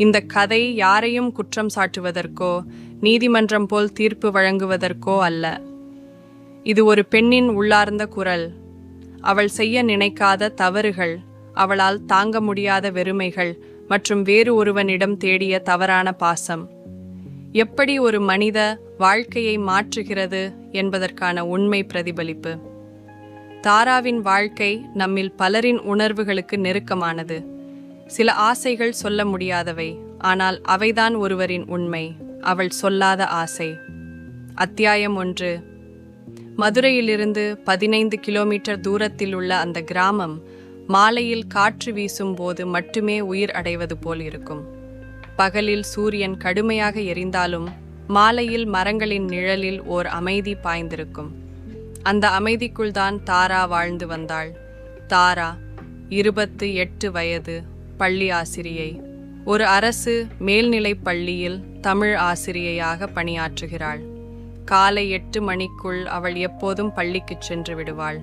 இந்த கதை யாரையும் குற்றம் சாட்டுவதற்கோ நீதிமன்றம் போல் தீர்ப்பு வழங்குவதற்கோ அல்ல. இது ஒரு பெண்ணின் உள்ளார்ந்த குரல். அவள் செய்ய நினைக்காத தவறுகள் அவளால் தாங்க முடியாத வெறுமைகள் மற்றும் வேறு ஒருவனிடம் தேடிய தவறான பாசம். எப்படி ஒரு மனித வாழ்க்கையை மாற்றுகிறது என்பதற்கான உண்மை பிரதிபலிப்பு. தாராவின் வாழ்க்கை நம்மில் பலரின் உணர்வுகளுக்கு நெருக்கமானது. சில ஆசைகள் சொல்ல முடியாதவை ஆனால் அவைதான் ஒருவரின் உண்மை அவள் சொல்லாத ஆசை. அத்தியாயம் ஒன்று. மதுரையிலிருந்து பதினைந்து கிலோமீட்டர் தூரத்தில் உள்ள அந்த கிராமம் மாலையில் காற்று வீசும் போது மட்டுமே உயிர் அடைவது போல் இருக்கும். பகலில் சூரியன் கடுமையாக எரிந்தாலும் மாலையில் மரங்களின் நிழலில் ஓர் அமைதி பாய்ந்திருக்கும். அந்த அமைதிக்குள் தான் தாரா வாழ்ந்து வந்தாள். தாரா இருபத்து எட்டு வயது. பள்ளி ஆசிரியை. ஒரு அரசு மேல்நிலைப் பள்ளியில் தமிழ் ஆசிரியையாக பணியாற்றுகிறாள். காலை எட்டு மணிக்குள் அவள் எப்போதும் பள்ளிக்குச் சென்று விடுவாள்.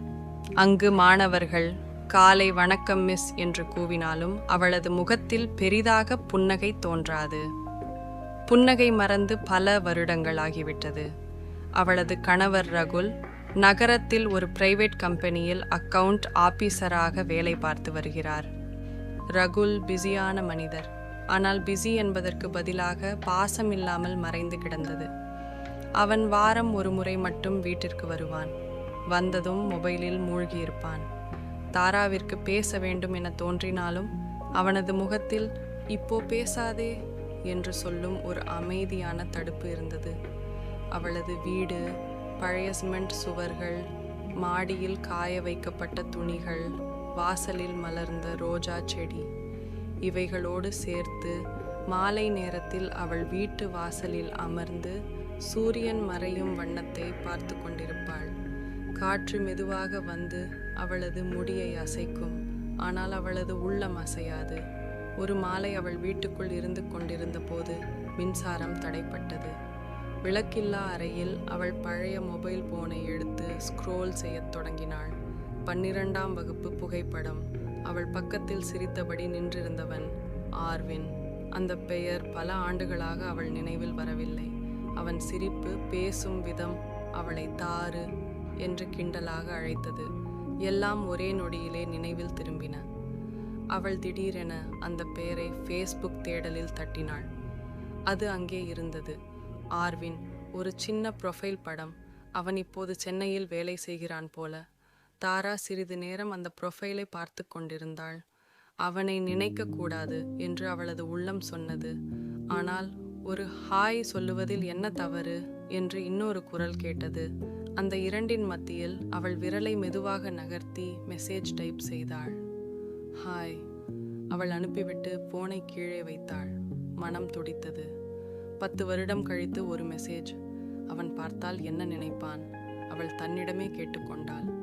அங்கு மாணவர்கள் காலை வணக்கம் மிஸ் என்று கூவினாலும் அவளது முகத்தில் பெரிதாக புன்னகை தோன்றாது. புன்னகை மறந்து பல வருடங்களாகிவிட்டது. அவளது கணவர் ரகுல் நகரத்தில் ஒரு பிரைவேட் கம்பெனியில் அக்கவுண்ட் ஆபீசராக வேலை பார்த்து வருகிறார். ரகுல் பிஸியான மனிதர். ஆனால் பிஸி என்பதற்கு பதிலாக பாசம் இல்லாமல் மறைந்து கிடந்தது. அவன் வாரம் ஒரு முறை மட்டும் வீட்டிற்கு வருவான். வந்ததும் மொபைலில் மூழ்கியிருப்பான். தாராவிற்கு பேச வேண்டும் என தோன்றினாலும் அவனது முகத்தில் இப்போ பேசாதே என்று சொல்லும் ஒரு அமைதியான தடுப்பு இருந்தது. அவளது வீடு பழைய சிமெண்ட் சுவர்கள் மாடியில் காய வைக்கப்பட்ட துணிகள் வாசலில் மலர்ந்த ரோஜா செடி. இவைகளோடு சேர்த்து மாலை நேரத்தில் அவள் வீட்டு வாசலில் அமர்ந்து சூரியன் மறையும் வண்ணத்தை பார்த்து கொண்டிருப்பாள். காற்று மெதுவாக வந்து அவளது முடியை அசைக்கும். ஆனால் அவளது உள்ளம் அசையாது. ஒரு மாலை அவள் வீட்டுக்குள் இருந்து கொண்டிருந்த போது மின்சாரம் தடைப்பட்டது. விளக்கில்லா அறையில் அவள் பழைய மொபைல் போனை எடுத்து ஸ்க்ரோல் செய்யத் தொடங்கினாள். பன்னிரண்டாம் வகுப்பு புகைப்படம். அவள் பக்கத்தில் சிரித்தபடி நின்றிருந்தவன் ஆர்வின். அந்த பெயர் பல ஆண்டுகளாக அவள் நினைவில் வரவில்லை. அவன் சிரிப்பு பேசும் விதம் அவளை தாறு என்று கிண்டலாக அழைத்தது. எல்லாம் ஒரே நொடியிலே நினைவில் திரும்பின. அவள் திடீரென அந்த பெயரை ஃபேஸ்புக் தேடலில் தட்டினாள். அது அங்கே இருந்தது. ஆர்வின் ஒரு சின்ன ப்ரொஃபைல் படம். அவன் இப்போது சென்னையில் வேலை செய்கிறான் போல. தாரா சிறிது நேரம் அந்த ப்ரொஃபைலை பார்த்து கொண்டிருந்தாள். அவனை நினைக்கக்கூடாது என்று அவளது உள்ளம் சொன்னது. ஆனால் ஒரு ஹாய் சொல்லுவதில் என்ன தவறு? என்று இன்னொரு குரல் கேட்டது. அந்த இரண்டின் மத்தியில் அவள் விரலை மெதுவாக நகர்த்தி மெசேஜ் டைப் செய்தாள். ஹாய் அவள் அனுப்பிவிட்டு போனை கீழே வைத்தாள். மனம் துடித்தது. பத்து வருடம் கழித்து ஒரு மெசேஜ் அவன் பார்த்தால் என்ன நினைப்பான்? அவள் தன்னிடமே கேட்டுக்கொண்டாள்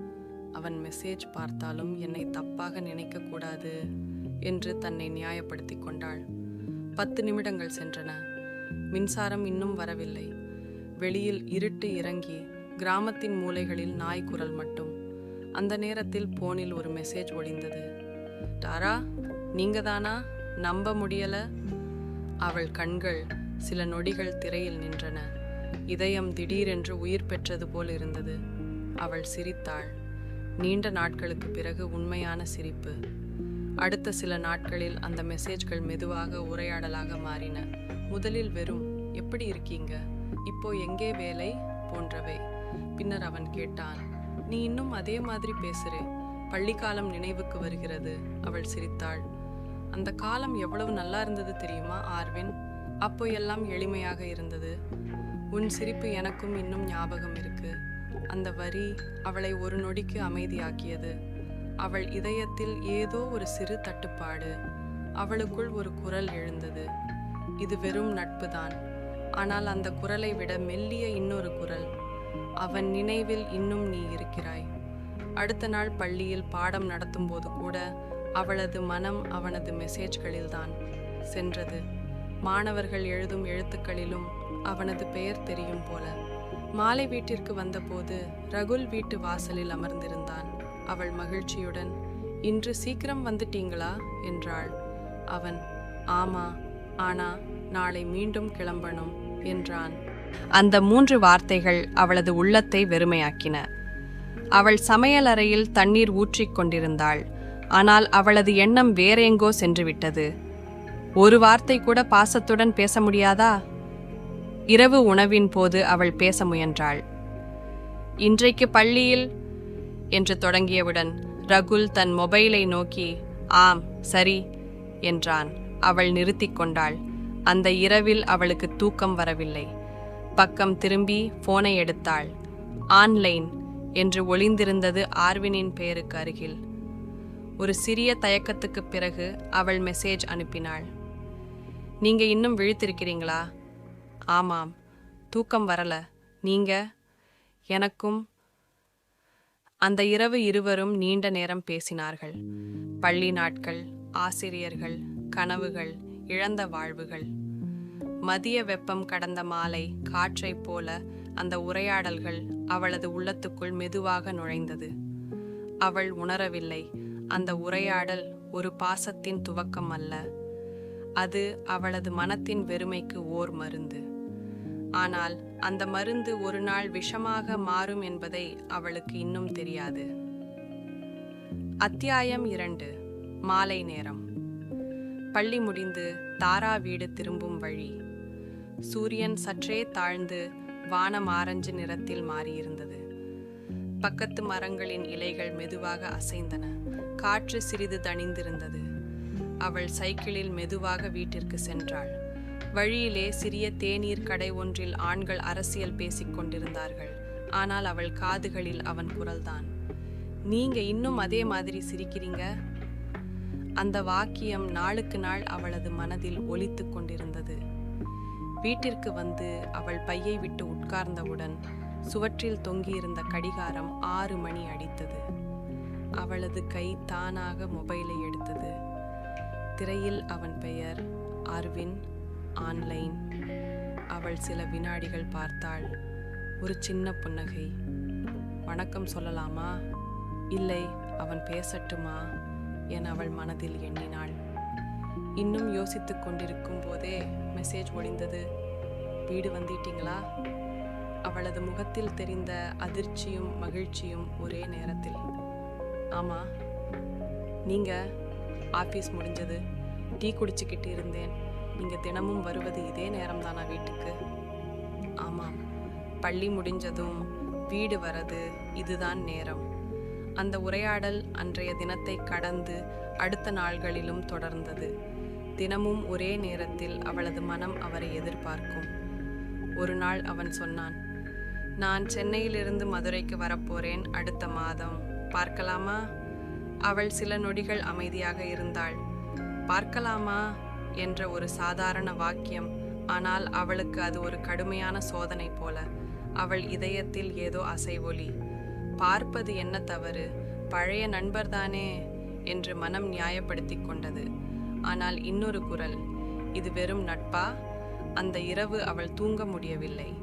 அவன் மெசேஜ் பார்த்தாலும் என்னை தப்பாக நினைக்கக்கூடாது என்று தன்னை நியாயப்படுத்தி கொண்டாள். பத்து நிமிடங்கள் சென்றன. மின்சாரம் இன்னும் வரவில்லை. வெளியில் இருட்டு இறங்கி கிராமத்தின் மூலைகளில் நாய் குரல் மட்டும். அந்த நேரத்தில் போனில் ஒரு மெசேஜ் ஒளிந்தது. டாரா நீங்க தானா நம்ப முடியல? அவள் கண்கள் சில நொடிகள் திரையில் நின்றன. இதயம் திடீரென்று உயிர் பெற்றது போல் இருந்தது. அவள் சிரித்தாள். நீண்ட நாட்களுக்கு பிறகு உண்மையான சிரிப்பு. அடுத்த சில நாட்களில் அந்த மெசேஜ்கள் மெதுவாக உரையாடலாக மாறின. முதலில் வெறும் எப்படி இருக்கீங்க? இப்போ எங்கே வேலை? போன்றவை. பின்னர் அவன் கேட்டான் நீ இன்னும் அதே மாதிரி பேசுறே. பள்ளிக்காலம் நினைவுக்கு வருகிறது. அவள் சிரித்தாள். அந்த காலம் எவ்வளவு நல்லா இருந்தது தெரியுமா ஆர்வின்? அப்போ எல்லாம் எளிமையாக இருந்தது. உன் சிரிப்பு எனக்கும் இன்னும் ஞாபகம் இருக்குது அந்த வரி அவளை ஒரு நொடிக்கு அமைதியாக்கியது. அவள் இதயத்தில் ஏதோ ஒரு சிறு தட்டுப்பாடு. அவளுக்குள் ஒரு குரல் எழுந்தது. இது வெறும் நட்புதான். ஆனால் அந்த குரலை விட மெல்லிய இன்னொரு குரல். அவன் நினைவில் இன்னும் நீ இருக்கிறாய். அடுத்த நாள் பள்ளியில் பாடம் நடத்தும் போது கூட அவளது மனம் அவனது மெசேஜ்களில்தான் சென்றது. மாணவர்கள் எழுதும் எழுத்துக்களிலும் அவனது பெயர் தெரியும் போல. மாலை வீட்டிற்கு வந்தபோது ரகுல் வீட்டு வாசலில் அமர்ந்திருந்தான். அவள் மகிழ்ச்சியுடன் இன்று சீக்கிரம் வந்துட்டீங்களா? என்றாள். அவன் ஆமா ஆனா நாளை மீண்டும் கிளம்பணும் என்றான். அந்த மூன்று வார்த்தைகள் அவளது உள்ளத்தை வெறுமையாக்கின. அவள் சமையலறையில் தண்ணீர் ஊற்றிக் கொண்டிருந்தாள். ஆனால் அவளது எண்ணம் வேறெங்கோ சென்றுவிட்டது. ஒரு வார்த்தை கூட பாசத்துடன் பேச முடியாதா? இரவு உணவின் போது அவள் பேச முயன்றாள். இன்றைக்கு பள்ளியில் என்று தொடங்கியவுடன் ரகுல் தன் மொபைலை நோக்கி ஆம் சரி என்றான். அவள் நிறுத்திக் கொண்டாள். அந்த இரவில் அவளுக்கு தூக்கம் வரவில்லை. பக்கம் திரும்பி போனை எடுத்தாள். ஆன்லைன் என்று ஒளிந்திருந்தது ஆர்வினின் பெயருக்கு அருகில். ஒரு சிறிய தயக்கத்துக்குப் பிறகு அவள் மெசேஜ் அனுப்பினாள். நீங்க இன்னும் விழித்திருக்கிறீங்களா? ஆமாம். தூக்கம் வரல. நீங்க? எனக்கும் அந்த இரவு இருவரும் நீண்ட நேரம் பேசினார்கள். பள்ளி நாட்கள் ஆசிரியர்கள் கனவுகள் இழந்த வாழ்வுகள். மதிய வெப்பம் கடந்த மாலை காற்றைப் போல அந்த உரையாடல்கள் அவளது உள்ளத்துக்குள் மெதுவாக நுழைந்தது. அவள் உணரவில்லை. அந்த உரையாடல் ஒரு பாசத்தின் துவக்கம் அல்ல அது அவளது மனத்தின் வெறுமைக்கு ஓர் மருந்து. ஆனால் அந்த மருந்து ஒரு நாள் விஷமாக மாறும் என்பதை அவளுக்கு இன்னும் தெரியாது. அத்தியாயம் இரண்டு. மாலை நேரம். பள்ளி முடிந்து தாரா வீடு திரும்பும் வழி. சூரியன் சற்றே தாழ்ந்து வானம் ஆரஞ்சு நிறத்தில் மாறியிருந்தது. பக்கத்து மரங்களின் இலைகள் மெதுவாக அசைந்தன. காற்று சிறிது தணிந்திருந்தது. அவள் சைக்கிளில் மெதுவாக வீட்டிற்கு சென்றாள். வழியிலே சிறிய தேநீர் கடை ஒன்றில் ஆண்கள் அரசியல் பேசிக் கொண்டிருந்தார்கள். ஆனால் அவள் காதுகளில் அவன் குரல்தான். நீங்க இன்னும் அதே மாதிரி சிரிக்கிறீங்க? அந்த வாக்கியம் நாளுக்கு நாள் அவளது மனதில் ஒலித்துக் கொண்டிருந்தது. வீட்டிற்கு வந்து அவள் பையை விட்டு உட்கார்ந்தவுடன் சுவற்றில் தொங்கியிருந்த கடிகாரம் ஆறு மணி அடித்தது. அவளது கை தானாக மொபைலை எடுத்தது. திரையில் அவன் பெயர் அர்வின். ஆன்லைன். அவள் சில வினாடிகள் பார்த்தாள். ஒரு சின்ன புன்னகை. வணக்கம் சொல்லலாமா? இல்லை அவன் பேசட்டுமா? என அவள் மனதில் எண்ணினாள். இன்னும் யோசித்துக் கொண்டிருக்கும் போதே மெசேஜ் ஒளிந்தது. வீடு வந்துட்டீங்களா? அவளது முகத்தில் தெரிந்த அதிர்ச்சியும் மகிழ்ச்சியும் ஒரே நேரத்தில். ஆமா. நீங்க? ஆபீஸ் முடிஞ்சது. டீ குடிச்சுக்கிட்டு இருந்தேன். நீங்கள் தினமும் வருவது இதே நேரம் தானா வீட்டுக்கு? ஆமாம் பள்ளி முடிஞ்சதும் வீடு வரது இதுதான் நேரம். அந்த உரையாடல் அன்றைய தினத்தை கடந்து அடுத்த நாள்களிலும் தொடர்ந்தது. தினமும் ஒரே நேரத்தில் அவளது மனம் அவரை எதிர்பார்க்கும். ஒரு நாள் அவன் சொன்னான் நான் சென்னையிலிருந்து மதுரைக்கு வரப்போறேன் அடுத்த மாதம். பார்க்கலாமா? அவள் சில நொடிகள் அமைதியாக இருந்தாள். பார்க்கலாமா? என்ற ஒரு சாதாரண வாக்கியம். ஆனால் அவளுக்கு அது ஒரு கடுமையான சோதனை போல. அவள் இதயத்தில் ஏதோ அசைவொலி. பார்ப்பது என்ன தவறு? பழைய நண்பர்தானே? என்று மனம் நியாயப்படுத்திக் கொண்டது. ஆனால் இன்னொரு குரல். இது வெறும் நட்பா? அந்த இரவு அவள் தூங்க முடியவில்லை.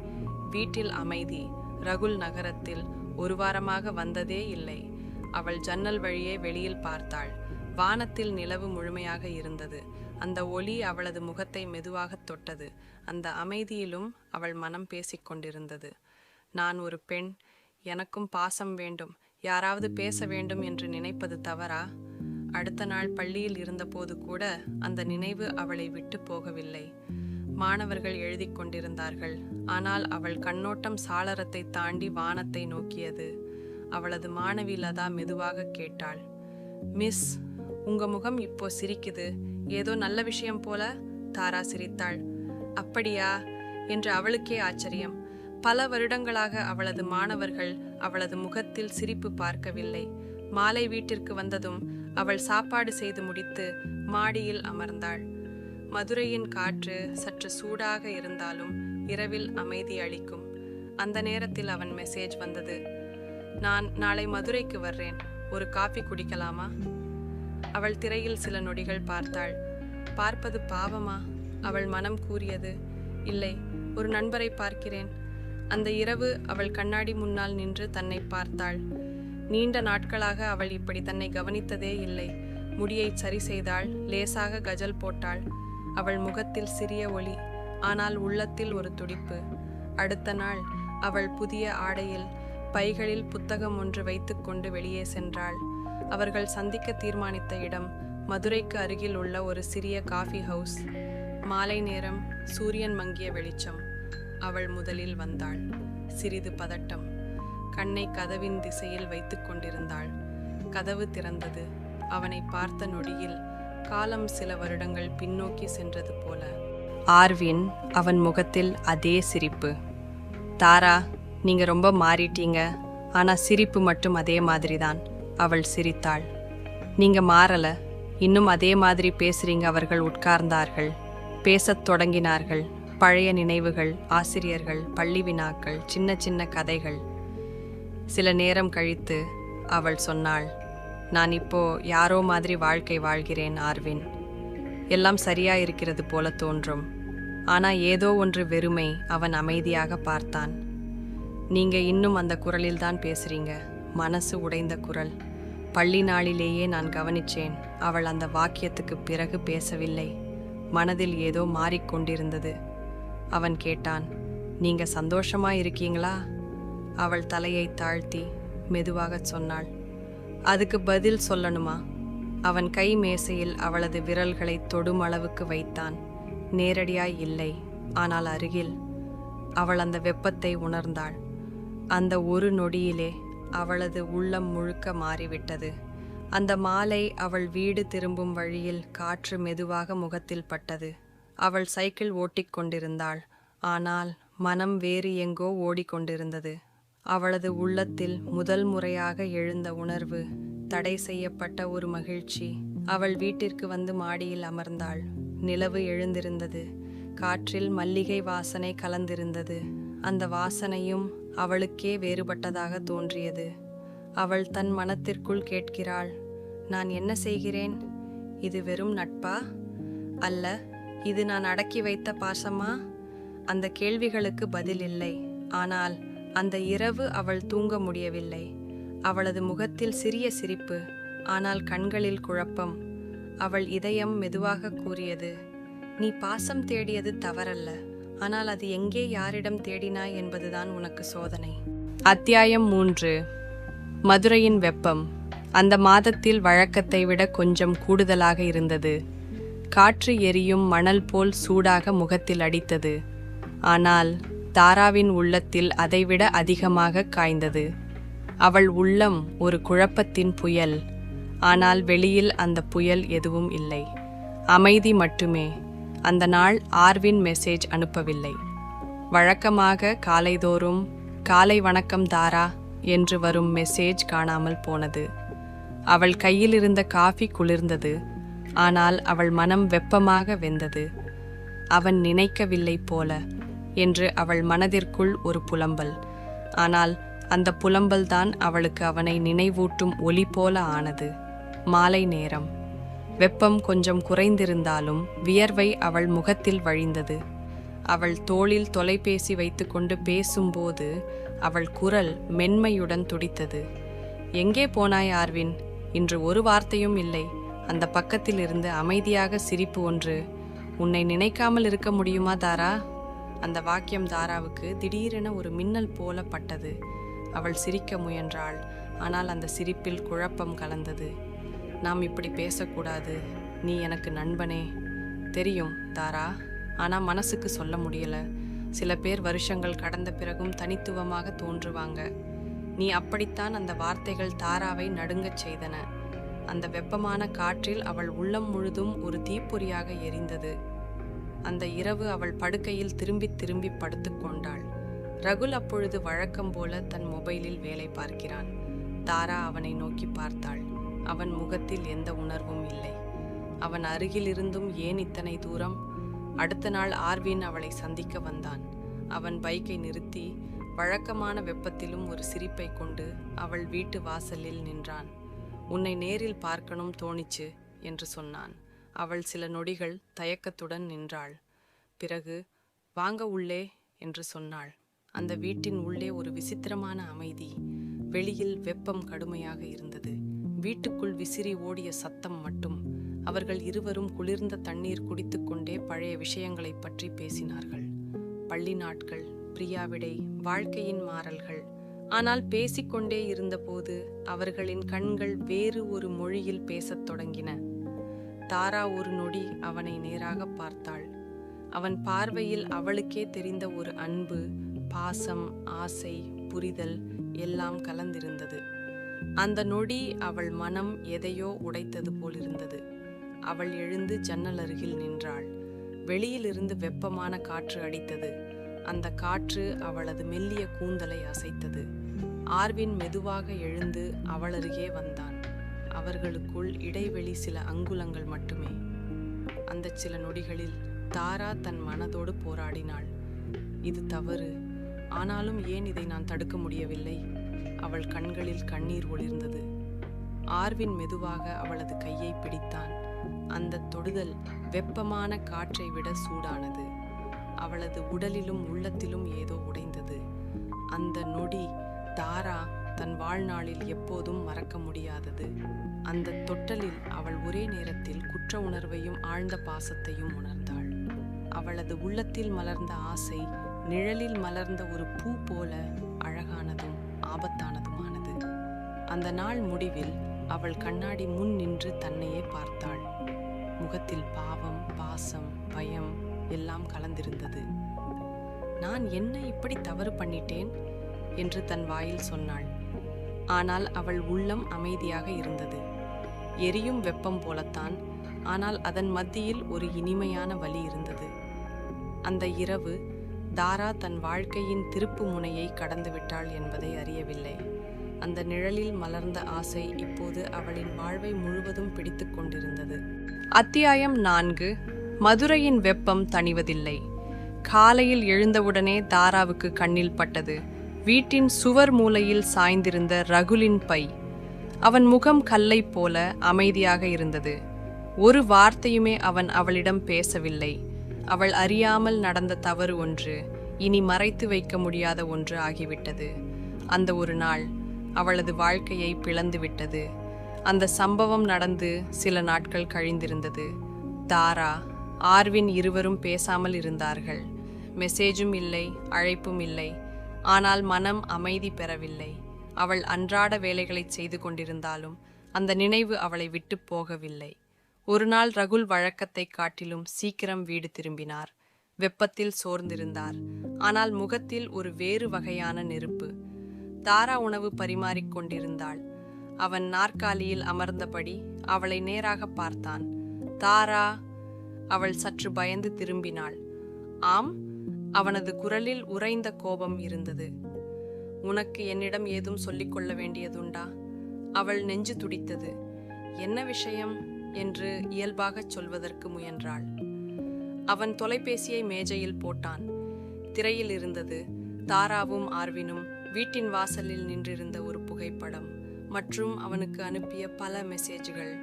வீட்டில் அமைதி. ரகுல் நகரத்தில் ஒரு வாரமாக வந்ததே இல்லை. அவள் ஜன்னல் வழியே வெளியில் பார்த்தாள். வானத்தில் நிலவு முழுமையாக இருந்தது. அந்த ஒளி அவளது முகத்தை மெதுவாகத் தொட்டது. அந்த அமைதியிலும் அவள் மனம் பேசிக் கொண்டிருந்தது. நான் ஒரு பெண். எனக்கும் பாசம் வேண்டும். யாராவது பேச வேண்டும் என்று நினைப்பது தவறா? அடுத்த நாள் பள்ளியில் இருந்தபோது கூட அந்த நினைவு அவளை விட்டு போகவில்லை. மாணவர்கள் எழுதிக் கொண்டிருந்தார்கள். ஆனால் அவள் கண்ணோட்டம் சாளரத்தை தாண்டி வானத்தை நோக்கியது. அவளது மாணவி லதா மெதுவாக கேட்டாள். மிஸ் உங்க முகம் இப்போ சிரிக்குது. ஏதோ நல்ல விஷயம் போல தாரா சிரித்தாள். அப்படியா? என்று அவளுக்கே ஆச்சரியம். பல வருடங்களாக அவளது மாணவர்கள் அவளது முகத்தில் சிரிப்பு பார்க்கவில்லை. மாலை வீட்டிற்கு வந்ததும் அவள் சாப்பாடு செய்து முடித்து மாடியில் அமர்ந்தாள். மதுரையின் காற்று சற்று சூடாக இருந்தாலும் இரவில் அமைதி அளிக்கும். அந்த நேரத்தில் அவன் மெசேஜ் வந்தது. நான் நாளை மதுரைக்கு வர்றேன். ஒரு காஃபி குடிக்கலாமா? அவள் திரையில் சில நொடிகள் பார்த்தாள். பார்ப்பது பாவமா? அவள் மனம் கூறியது இல்லை ஒரு நண்பரை பார்க்கிறேன். அந்த இரவு அவள் கண்ணாடி முன்னால் நின்று தன்னை பார்த்தாள். நீண்ட நாட்களாக அவள் இப்படி தன்னை கவனித்ததே இல்லை. முடியை சரி செய்தாள் லேசாக கஜல் போட்டாள். அவள் முகத்தில் சிறிய ஒளி ஆனால் உள்ளத்தில் ஒரு துடிப்பு. அடுத்த நாள் அவள் புதிய ஆடையில் பைகளில் புத்தகம் ஒன்று வைத்துக்கொண்டு வெளியே சென்றாள். அவர்கள் சந்திக்க தீர்மானித்த இடம் மதுரைக்கு அருகில் உள்ள ஒரு சிறிய காஃபி ஹவுஸ் மாலை நேரம் சூரியன் மங்கிய வெளிச்சம். அவள் முதலில் வந்தாள். சிறிது பதட்டம். கண்ணை கதவின் திசையில் வைத்துக் கொண்டிருந்தாள். கதவு திறந்தது. அவனை பார்த்த நொடியில் காலம் சில வருடங்கள் பின்னோக்கி சென்றது போல. ஆர்வின் அவன் முகத்தில் அதே சிரிப்பு. தாரா நீங்க ரொம்ப மாறிட்டீங்க. ஆனா சிரிப்பு மட்டும் அதே மாதிரி தான் அவள் சிரித்தாள். நீங்க மாறல. இன்னும் அதே மாதிரி பேசுறீங்க அவர்கள் உட்கார்ந்தார்கள். பேசத் தொடங்கினார்கள். பழைய நினைவுகள் ஆசிரியர்கள் பள்ளி வினாக்கள் சின்ன சின்ன கதைகள். சில நேரம் கழித்து அவள் சொன்னாள் நான் இப்போ யாரோ மாதிரி வாழ்க்கை வாழ்கிறேன் ஆர்வின். எல்லாம் சரியா இருக்கிறது போல தோன்றும். ஆனா ஏதோ ஒன்று வெறுமை அவன் அமைதியாக பார்த்தான். நீங்க இன்னும் அந்த குரலில்தான் பேசுறீங்க. மனசு உடைந்த குரல். பள்ளி நாளிலேயே நான் கவனிச்சேன். அவள் அந்த வாக்கியத்துக்கு பிறகு பேசவில்லை. மனதில் ஏதோ மாறிக்கொண்டிருந்தது அவன் கேட்டான் நீங்க சந்தோஷமா இருக்கீங்களா? அவள் தலையை தாழ்த்தி மெதுவாகச் சொன்னாள் அதுக்கு பதில் சொல்லணுமா? அவன் கை மேசையில் அவளது விரல்களை தொடும் அளவுக்கு வைத்தான். நேரடியாய் இல்லை. ஆனால் அருகில். அவள் அந்த வெப்பத்தை உணர்ந்தாள். அந்த ஒரு நொடியிலே அவளது உள்ளம் முழுக்க மாறிவிட்டது. அந்த மாலை அவள் வீடு திரும்பும் வழியில் காற்று மெதுவாக முகத்தில் பட்டது. அவள் சைக்கிள் ஓட்டிக் கொண்டிருந்தாள். ஆனால் மனம் வேறு எங்கோ ஓடிக்கொண்டிருந்தது அவளது உள்ளத்தில் முதல் முறையாக எழுந்த உணர்வு தடை செய்யப்பட்ட ஒரு மகிழ்ச்சி. அவள் வீட்டிற்கு வந்து மாடியில் அமர்ந்தாள். நிலவு எழுந்திருந்தது. காற்றில் மல்லிகை வாசனை கலந்திருந்தது. அந்த வாசனையும் அவளுக்கே வேறுபட்டதாக தோன்றியது. அவள் தன் மனத்திற்குள் கேட்கிறாள் நான் என்ன செய்கிறேன்? இது வெறும் நட்பா? அல்ல இது நான் அடக்கி வைத்த பாசமா? அந்த கேள்விகளுக்கு பதில் இல்லை. ஆனால் அந்த இரவு அவள் தூங்க முடியவில்லை. அவளது முகத்தில் சிறிய சிரிப்பு ஆனால் கண்களில் குழப்பம். அவள் இதயம் மெதுவாக கூறியது நீ பாசம் தேடியது தவறல்ல. ஆனால் அது எங்கே யாரிடம் தேடினாய் என்பதுதான் உனக்கு சோதனை. அத்தியாயம் மூன்று. மதுரையின் வெப்பம். அந்த மாதத்தில் வழக்கத்தை விட கொஞ்சம் கூடுதலாக இருந்தது. காற்று எரியும் மணல் போல் சூடாக முகத்தில் அடித்தது. ஆனால் தாராவின் உள்ளத்தில் அதைவிட அதிகமாக காய்ந்தது. அவள் உள்ளம் ஒரு குழப்பத்தின் புயல். ஆனால் வெளியில் அந்த புயல் எதுவும் இல்லை. அமைதி மட்டுமே. அந்த நாள் ஆர்வின் மெசேஜ் அனுப்பவில்லை. வழக்கமாக காலைதோறும் காலை வணக்கம் தாரா என்று வரும் மெசேஜ் காணாமல் போனது. அவள் கையில் இருந்த காஃபி குளிர்ந்தது. ஆனால் அவள் மனம் வெப்பமாக வெந்தது. அவன் நினைக்கவில்லை போல என்று அவள் மனதிற்குள் ஒரு புலம்பல். ஆனால் அந்த புலம்பல்தான் அவளுக்கு அவனை நினைவூட்டும் ஒளி போல ஆனது. மாலை நேரம். வெப்பம் கொஞ்சம் குறைந்திருந்தாலும் வியர்வை அவள் முகத்தில் வழிந்தது. அவள் தோளில் தொலைபேசி வைத்துக்கொண்டு பேசும்போது அவள் குரல் மென்மையுடன் துடித்தது. எங்கே போனாய் ஆர்வின்? இன்று ஒரு வார்த்தையும் இல்லை. அந்த பக்கத்தில் இருந்து அமைதியாக சிரிப்பு ஒன்று. உன்னை நினைக்காமல் இருக்க முடியுமா தாரா? அந்த வாக்கியம் தாராவுக்கு திடீரென ஒரு மின்னல் போல பட்டது அவள் சிரிக்க முயன்றாள். ஆனால் அந்த சிரிப்பில் குழப்பம் கலந்தது. நாம் இப்படி பேசக்கூடாது. நீ எனக்கு நண்பனே. தெரியும் தாரா. ஆனால் மனசுக்கு சொல்ல முடியலை. சில பேர் வருஷங்கள் கடந்த பிறகும் தனித்துவமாக தோன்றுவாங்க. நீ அப்படித்தான் அந்த வார்த்தைகள் தாராவை நடுங்கச் செய்தன. அந்த வெப்பமான காற்றில் அவள் உள்ளம் முழுதும் ஒரு தீப்பொறியாக எரிந்தது. அந்த இரவு அவள் படுக்கையில் திரும்பி திரும்பி படுத்துக்கொண்டாள் ரகுல் அப்பொழுது வழக்கம் போல தன் மொபைலில் வேலை பார்க்கிறான். தாரா அவனை நோக்கி பார்த்தாள். அவன் முகத்தில் எந்த உணர்வும் இல்லை. அவன் அருகிலிருந்தும் ஏன் இத்தனை தூரம்? அடுத்த நாள் ஆர்வின் அவளை சந்திக்க வந்தான். அவன் பைக்கை நிறுத்தி வழக்கமான வெப்பத்திலும் ஒரு சிரிப்பை கொண்டு அவள் வீட்டு வாசலில் நின்றான். உன்னை நேரில் பார்க்கணும் தோணிச்சு என்று சொன்னான். அவள் சில நொடிகள் தயக்கத்துடன் நின்றாள். பிறகு வாங்க உள்ளே என்று சொன்னாள். அந்த வீட்டின் உள்ளே ஒரு விசித்திரமான அமைதி. வெளியில் வெப்பம் கடுமையாக இருந்தது. வீட்டுக்குள் விசிறி ஓடிய சத்தம் மட்டும். அவர்கள் இருவரும் குளிர்ந்த தண்ணீர் குடித்துக்கொண்டே பழைய விஷயங்களைப் பற்றி பேசினார்கள். பள்ளி நாட்கள் பிரியாவிடை வாழ்க்கையின் மாறல்கள். ஆனால் பேசிக்கொண்டே இருந்தபோது அவர்களின் கண்கள் வேறு ஒரு மொழியில் பேசத் தொடங்கின. தாரா ஒரு நொடி அவனை நேராக பார்த்தாள். அவன் பார்வையில் அவளுக்கே தெரிந்த ஒரு அன்பு பாசம் ஆசை புரிதல் எல்லாம் கலந்திருந்தது. அந்த நொடி அவள் மனம் எதையோ உடைத்தது போலிருந்தது. அவள் எழுந்து ஜன்னல் அருகில் நின்றாள். வெளியிலிருந்து வெப்பமான காற்று அடித்தது. அந்த காற்று அவளது மெல்லிய கூந்தலை அசைத்தது. ஆர்வின் மெதுவாக எழுந்து அவளருகே வந்தான். அவர்களுக்குள் இடைவெளி சில அங்குலங்கள் மட்டுமே. அந்த சில நொடிகளில் தாரா தன் மனதோடு போராடினாள். இது தவறு. ஆனாலும் ஏன் இதை நான் தடுக்க முடியவில்லை? அவள் கண்களில் கண்ணீர் ஒளிர்ந்தது. ஆர்வின் மெதுவாக அவளது கையை பிடித்தான். அந்த தொடுதல் வெப்பமான காற்றை விட சூடானது. அவளது உடலிலும் உள்ளத்திலும் ஏதோ உடைந்தது. அந்த நொடி தாரா தன் வாழ்நாளில் எப்போதும் மறக்க முடியாதது. அந்த தொட்டலில் அவள் ஒரே நேரத்தில் குற்ற உணர்வையும் ஆழ்ந்த பாசத்தையும் உணர்ந்தாள். அவளது உள்ளத்தில் மலர்ந்த ஆசை நிழலில் மலர்ந்த ஒரு பூ போல அழகானதும் அந்த நாள் முடிவில் அவள் கண்ணாடி முன் நின்று தன்னையே பார்த்தாள். முகத்தில் பாவம் பாசம் பயம் எல்லாம் கலந்திருந்தது. நான் என்ன இப்படி தவறு பண்ணிட்டேன்? என்று தன் வாயில் சொன்னாள். ஆனால் அவள் உள்ளம் அமைதியாக இருந்தது. எரியும் வெப்பம் போலத்தான் ஆனால் அதன் மத்தியில் ஒரு இனிமையான வலி இருந்தது. அந்த இரவு தாரா தன் வாழ்க்கையின் திருப்பு முனையை கடந்துவிட்டாள் என்பதை அறியவில்லை. அந்த நிழலில் மலர்ந்த ஆசை இப்போது அவளின் வாழ்வை முழுவதும் பிடித்து கொண்டிருந்தது. அத்தியாயம் நான்கு. மதுரையின் வெப்பம் தணிவதில்லை. காலையில் எழுந்தவுடனே தாராவுக்கு கண்ணில் பட்டது. வீட்டின் சுவர் மூலையில் சாய்ந்திருந்த ரகுலின் பை. அவன் முகம் கல்லைப் போல அமைதியாக இருந்தது. ஒரு வார்த்தையுமே அவன் அவளிடம் பேசவில்லை. அவள் அறியாமல் நடந்த தவறு ஒன்று இனி மறைத்து வைக்க முடியாத ஒன்று ஆகிவிட்டது. அந்த ஒரு நாள் அவளது வாழ்க்கையை பிளந்துவிட்டது அந்த சம்பவம் நடந்து சில நாட்கள் கழிந்திருந்தது. தாரா ஆர்வின் இருவரும் பேசாமல் இருந்தார்கள். மெசேஜும் இல்லை அழைப்பும் இல்லை. ஆனால் மனம் அமைதி பெறவில்லை. அவள் அன்றாட வேலைகளைச் செய்து கொண்டிருந்தாலும் அந்த நினைவு அவளை விட்டு போகவில்லை. ஒரு நாள் ரகுல் வழக்கத்தை காட்டிலும் சீக்கிரம் வீடு திரும்பினார். வெப்பத்தில் சோர்ந்திருந்தார். ஆனால் முகத்தில் ஒரு வேறு வகையான நெருப்பு. தாரா உணவு பரிமாறிக் கொண்டிருந்தாள். அவன் நாற்காலியில் அமர்ந்தபடி அவளை நேராக பார்த்தான். தாரா அவள் சற்று பயந்து திரும்பினாள். ஆம் அவனது குரலில் உறைந்த கோபம் இருந்தது. உனக்கு என்னிடம் ஏதும் சொல்லிக் கொள்ள வேண்டியதுண்டா? அவள் நெஞ்சு துடித்தது. என்ன விஷயம்? என்று இயல்பாகச் சொல்வதற்கு முயன்றாள். அவன் தொலைபேசியை மேஜையில் போட்டான். திரையில் இருந்தது தாராவும் ஆர்வினும் வீட்டின் வாசலில் நின்றிருந்த ஒரு புகைப்படம் மற்றும் அவனுக்கு அனுப்பிய பல மெசேஜ்கள்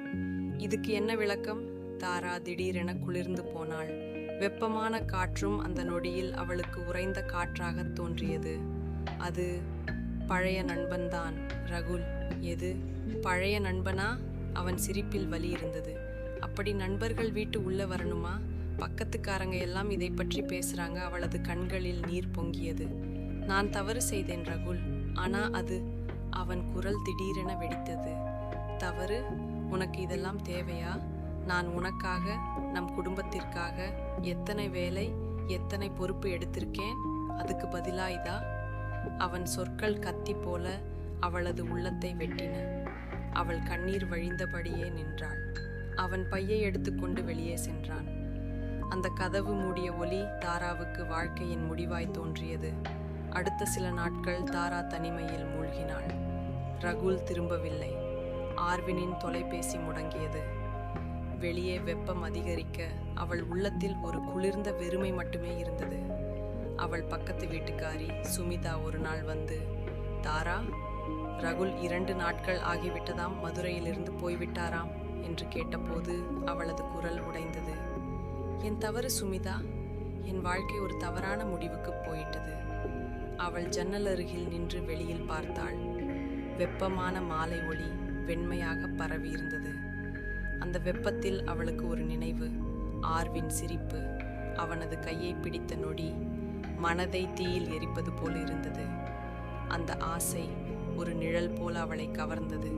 இதுக்கு என்ன விளக்கம்? தாரா திடீரென குளிர்ந்து போனாள். வெப்பமான காற்றும் அந்த நொடியில் அவளுக்கு உறைந்த காற்றாக தோன்றியது. அது பழைய நண்பன்தான். ரகுல் எது? பழைய நண்பனா? அவன் சிரிப்பில் வலி இருந்தது. அப்படி நண்பர்கள் வீட்டு உள்ள வரணுமா? பக்கத்துக்காரங்க எல்லாம் இதை பற்றி பேசுறாங்க. அவளது கண்களில் நீர் பொங்கியது. நான் தவறு செய்தேன் ரகுல். ஆனா அது அவன் குரல் திடீரென வெடித்தது. தவறு? உனக்கு இதெல்லாம் தேவையா? நான் உனக்காக நம் குடும்பத்திற்காக எத்தனை வேலை எத்தனை பொறுப்பு எடுத்திருக்கேன்? அதுக்கு பதிலாய்தா? அவன் சொற்கள் கத்தி போல அவளது உள்ளத்தை வெட்டின. அவள் கண்ணீர் வழிந்தபடியே நின்றாள். அவன் பையை எடுத்துக்கொண்டு வெளியே சென்றான். அந்த கதவு மூடிய ஒலி தாராவுக்கு வாழ்க்கையின் முடிவாய் தோன்றியது. அடுத்த சில நாட்கள் தாரா தனிமையில் மூழ்கினாள். ரகுல் திரும்பவில்லை. ஆர்வினின் தொலைபேசி முடங்கியது. வெளியே வெப்பம் அதிகரிக்க அவள் உள்ளத்தில் ஒரு குளிர்ந்த வெறுமை மட்டுமே இருந்தது. அவள் பக்கத்து வீட்டுக்காரி சுமிதா ஒரு நாள் வந்து தாரா ரகுல் இரண்டு நாட்கள் ஆகிவிட்டதாம் மதுரையிலிருந்து போய்விட்டாராம் என்று கேட்டபோது அவளது குரல் உடைந்தது. என் தவறு சுமிதா என் வாழ்க்கை ஒரு தவறான முடிவுக்கு போயிட்டது. அவள் ஜன்னல் அருகில் நின்று வெளியில் பார்த்தாள். வெப்பமான மாலை ஒளி வெண்மையாக பரவி இருந்தது. அந்த வெப்பத்தில் அவளுக்கு ஒரு நினைவு ஆர்வின் சிரிப்பு. அவனது கையை பிடித்த நொடி மனதை தீயில் எரிப்பது போல் இருந்தது. அந்த ஆசை ஒரு நிழல் போல அவளை கவர்ந்தது.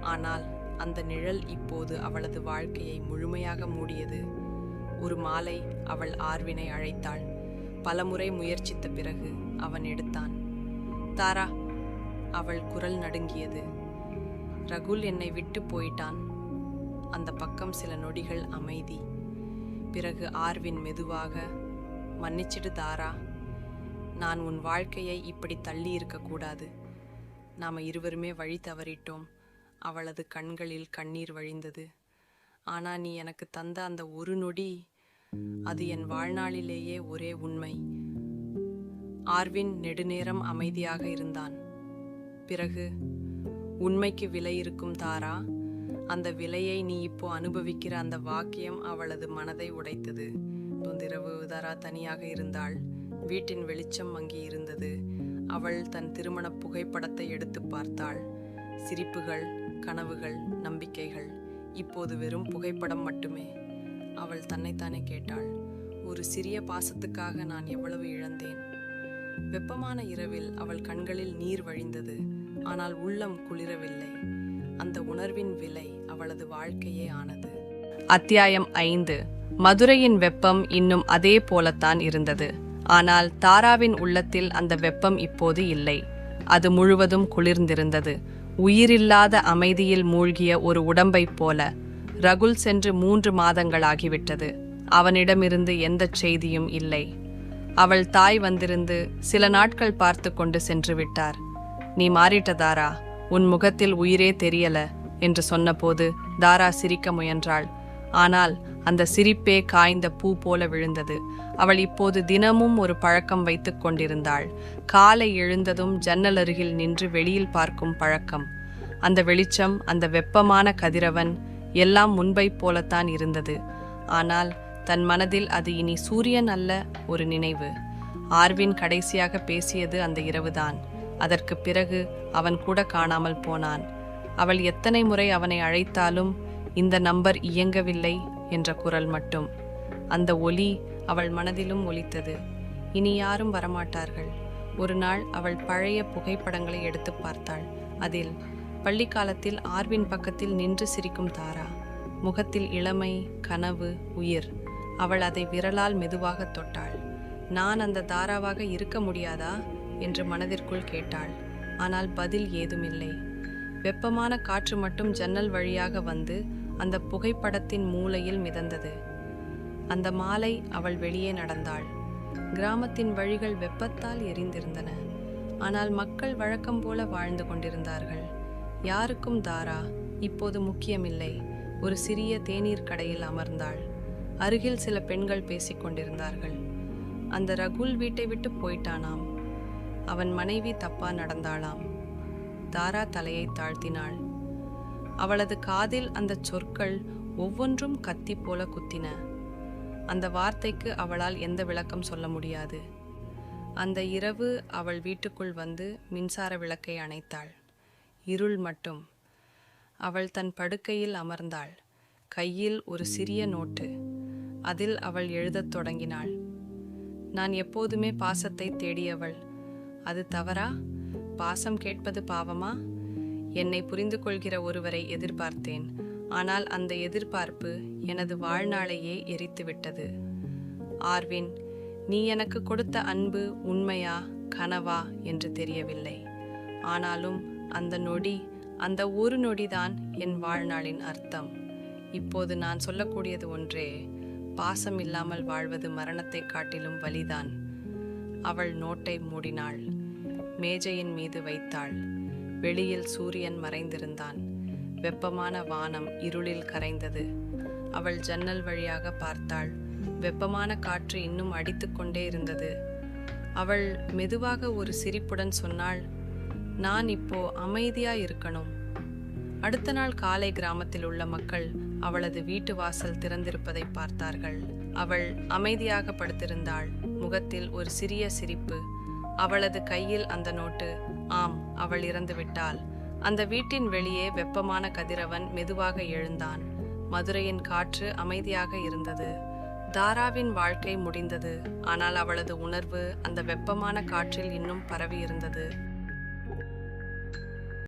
ஆனால் அந்த நிழல் இப்போது அவளது வாழ்க்கையை முழுமையாக மூடியது. ஒரு மாலை அவள் ஆர்வினை அழைத்தாள். பலமுறை முயற்சித்த பிறகு அவன் எடுத்தான். தாரா அவள் குரல் நடுங்கியது. ரகுல் என்னை விட்டு போயிட்டான். அந்த பக்கம் சில நொடிகள் அமைதி. பிறகு ஆர்வின் மெதுவாக மன்னிச்சிடு தாரா. நான் உன் வாழ்க்கையை இப்படி தள்ளி இருக்கக்கூடாது நாம் இருவருமே வழி தவறிட்டோம். அவளது கண்களில் கண்ணீர் வழிந்தது. ஆனா நீ எனக்கு தந்த அந்த ஒரு நொடி அது என் வாழ்நாளிலேயே ஒரே உண்மை. ஆர்வின் நெடுநேரம் அமைதியாக இருந்தான். பிறகு உண்மைக்கு விலை இருக்கும் தாரா அந்த விலையை நீ இப்போ அனுபவிக்கிற அந்த வாக்கியம் அவளது மனதை உடைத்தது. தொந்திரவு தாரா தனியாக இருந்தாள். வீட்டின் வெளிச்சம் மங்கி இருந்தது. அவள் தன் திருமண புகைப்படத்தை எடுத்து பார்த்தாள். சிரிப்புகள் கனவுகள் நம்பிக்கைகள் இப்போது வெறும் புகைப்படம் மட்டுமே. அவள் தன்னைத்தானே கேட்டாள். ஒரு சிறிய பாசத்துக்காக நான் எவ்வளவு இழந்தேன்? வெப்பமான இரவில் அவள் கண்களில் நீர் வழிந்தது ஆனால் உள்ளம் குளிரவில்லை. அந்த உணர்வின் விலை அவளது வாழ்க்கையே ஆனது. அத்தியாயம் ஐந்து. மதுரையின் வெப்பம் இன்னும் அதே போலத்தான் இருந்தது. ஆனால் தாராவின் உள்ளத்தில் அந்த வெப்பம் இப்போது இல்லை. அது முழுவதும் குளிர்ந்திருந்தது. உயிரில்லாத அமைதியில் மூழ்கிய ஒரு உடம்பைப் போல ரகுல் சென்று மூன்று மாதங்களாகிவிட்டது. அவனிடமிருந்து எந்தச் செய்தியும் இல்லை. அவள் தாய் வந்திருந்து சில நாட்கள் பார்த்து கொண்டு சென்று விட்டார். நீ மாறிட்ட தாரா உன் முகத்தில் உயிரே தெரியல என்று சொன்னபோது தாரா சிரிக்க முயன்றாள். ஆனால் அந்த சிரிப்பே காய்ந்த பூ போல விழுந்தது. அவள் இப்போது தினமும் ஒரு பழக்கம் வைத்துக் கொண்டிருந்தாள். காலை எழுந்ததும் ஜன்னல் அருகில் நின்று வெளியில் பார்க்கும் பழக்கம். அந்த வெளிச்சம் அந்த வெப்பமான கதிரவன் எல்லாம் முன்பைப் போலத்தான் இருந்தது. ஆனால் தன் மனதில் அது இனி சூரியன் அல்ல ஒரு நினைவு. ஆர்வின் கடைசியாக பேசியது அந்த இரவுதான். அதற்கு பிறகு அவன் கூட காணாமல் போனான். அவள் எத்தனை முறை அவனை அழைத்தாலும் இந்த நம்பர் இயங்கவில்லை என்ற குரல் மட்டும். அந்த ஒலி அவள் மனதிலும் ஒலித்தது. இனி யாரும் வரமாட்டார்கள். ஒரு நாள் அவள் பழைய புகைப்படங்களை எடுத்து பார்த்தாள். அதில் பள்ளிக்காலத்தில் ஆர்வின் பக்கத்தில் நின்று சிரிக்கும் தாரா. முகத்தில் இளமை கனவு உயிர். அவள் அதை விரலால் மெதுவாக தொட்டாள். நான் அந்த தாராவாக இருக்க முடியாதா? என்று மனதிற்குள் கேட்டாள். ஆனால் பதில் ஏதுமில்லை. வெப்பமான காற்று மட்டும் ஜன்னல் வழியாக வந்து அந்த புகைப்படத்தின் மூலையில் மிதந்தது. அந்த மாலை அவள் வெளியே நடந்தாள். கிராமத்தின் வழிகள் வெப்பத்தால் எரிந்திருந்தன. ஆனால் மக்கள் வழக்கம் போல வாழ்ந்து கொண்டிருந்தார்கள். யாருக்கும் தாரா இப்போது முக்கியமில்லை. ஒரு சிறிய தேநீர் கடையில் அமர்ந்தாள். அருகில் சில பெண்கள் பேசிக் கொண்டிருந்தார்கள். அந்த ரகுல் வீட்டை விட்டு போயிட்டானாம். அவன் மனைவி தப்பா நடந்தாளாம். தாரா தலையை தாழ்த்தினாள். அவளது காதில் அந்த சொற்கள் ஒவ்வொன்றும் கத்தி போல குத்தின. அந்த வார்த்தைக்கு அவளால் எந்த விளக்கம் சொல்ல முடியாது. அந்த இரவு அவள் வீட்டுக்குள் வந்து மின்சார விளக்கை அணைத்தாள். இருள் மட்டும். அவள் தன் படுக்கையில் அமர்ந்தாள். கையில் ஒரு சிறிய நோட்டு. அதில் அவள் எழுதத் தொடங்கினாள். நான் எப்போதுமே பாசத்தை தேடியவள். அது தவறா? பாசம் கேட்பது பாவமா? என்னை புரிந்து கொள்கிற ஒருவரை எதிர்பார்த்தேன். ஆனால் அந்த எதிர்பார்ப்பு எனது வாழ்நாளையே எரித்துவிட்டது ஆர்வின் நீ எனக்கு கொடுத்த அன்பு உண்மையா கனவா என்று தெரியவில்லை. ஆனாலும் அந்த நொடி அந்த ஒரு நொடிதான் என் வாழ்நாளின் அர்த்தம். இப்போது நான் சொல்லக்கூடியது ஒன்றே பாசம் இல்லாமல் வாழ்வது மரணத்தைக் காட்டிலும் வலிதான். அவள் நோட்டை மூடினாள் மேஜையின் மீது வைத்தாள். வெளியில் சூரியன் மறைந்திருந்தான். வெப்பமான வானம் இருளில் கரைந்தது. அவள் ஜன்னல் வழியாக பார்த்தாள். வெப்பமான காற்று இன்னும் அடித்துக்கொண்டே இருந்தது. அவள் மெதுவாக ஒரு சிரிப்புடன் சொன்னாள் நான் இப்போ அமைதியா இருக்கணும். அடுத்த நாள் காலை கிராமத்தில் உள்ள மக்கள் அவளது வீட்டு வாசல் திறந்திருப்பதை பார்த்தார்கள். அவள் அமைதியாக படுத்திருந்தாள். முகத்தில் ஒரு சிறிய சிரிப்பு. அவளது கையில் அந்த நோட்டு. ஆம் அவள் இறந்து விட்டாள். அந்த வீட்டின் வெளியே வெப்பமான கதிரவன் மெதுவாக எழுந்தான். மதுரையின் காற்று அமைதியாக இருந்தது. தாராவின் வாழ்க்கை முடிந்தது. ஆனால் அவளது உணர்வு அந்த வெப்பமான காற்றில் இன்னும் பரவி இருந்தது.